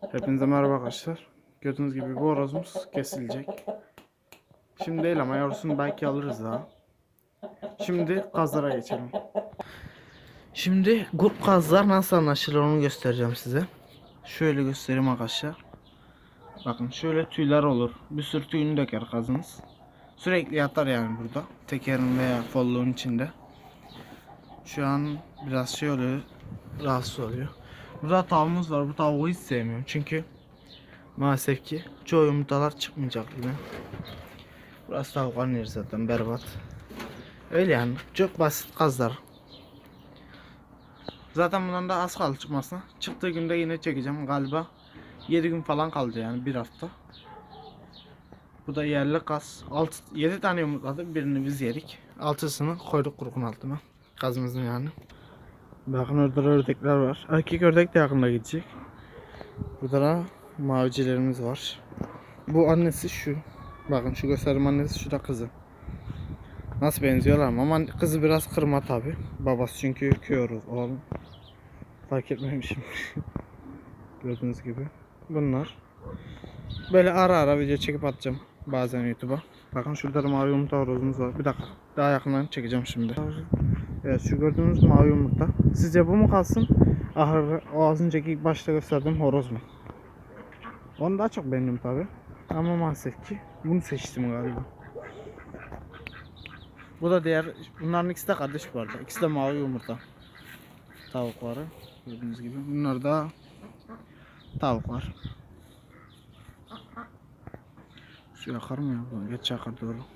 Hepinize merhaba arkadaşlar. Gördüğünüz gibi bu horozumuz kesilecek. Şimdi değil ama yavrusunu belki alırız daha. Şimdi kazlara geçelim. Şimdi grup kazlar nasıl anlaşılır onu göstereceğim size. Şöyle göstereyim arkadaşlar. Bakın şöyle tüyler olur. Bir sürü tüyünü döker kazınız. Sürekli yatar yani burada. Tekerin veya folluğun içinde. Şu an biraz şey oluyor. Rahatsız oluyor. Burada tavuğumuz var. Bu tavuğu hiç sevmiyorum. Çünkü maalesef ki çoğu yumurtalar çıkmayacak gibi. Burası tavukların yeri zaten berbat. Öyle yani. Çok basit kazlar. Zaten bundan da az kaldı çıkmasına. Çıktığı günde yine çekeceğim. Galiba 7 gün falan kaldı yani bir hafta. Bu da yerli kaz. 6, 7 tane yumurtladı. Birini biz yedik. Altısını koyduk kurukun altına. Kazımızın yani. Bakın orada da ördekler var. Erkek ördek de yakında gidecek. Burada da mavicilerimiz var. Bu annesi şu. Bakın şu göstereyim annesi şu da kızı. Nasıl benziyorlar mı? ama kızı biraz kırma tabi. Babası çünkü kör oğlum. Fark etmemişim. Gördüğünüz gibi. Bunlar. Böyle ara ara video çekip atacağım bazen YouTube'a. Bakın şurada da mavi yumurta var. Bir dakika. Daha yakından çekeceğim şimdi. Evet şu gördüğünüz mavi yumurta. Sizce bu mu kalsın? Ahır, o az önceki başta gösterdiğim horoz mu? Onu daha çok beğendim tabi. Ama maalesef ki bunu seçtim galiba. Bu da diğer, bunların ikisi de kardeş bu arada. İkisi de mavi yumurta. Tavukları. Gördüğünüz gibi. Bunlar da tavuklar. Su yakar mı ya? Geç yakar doğru.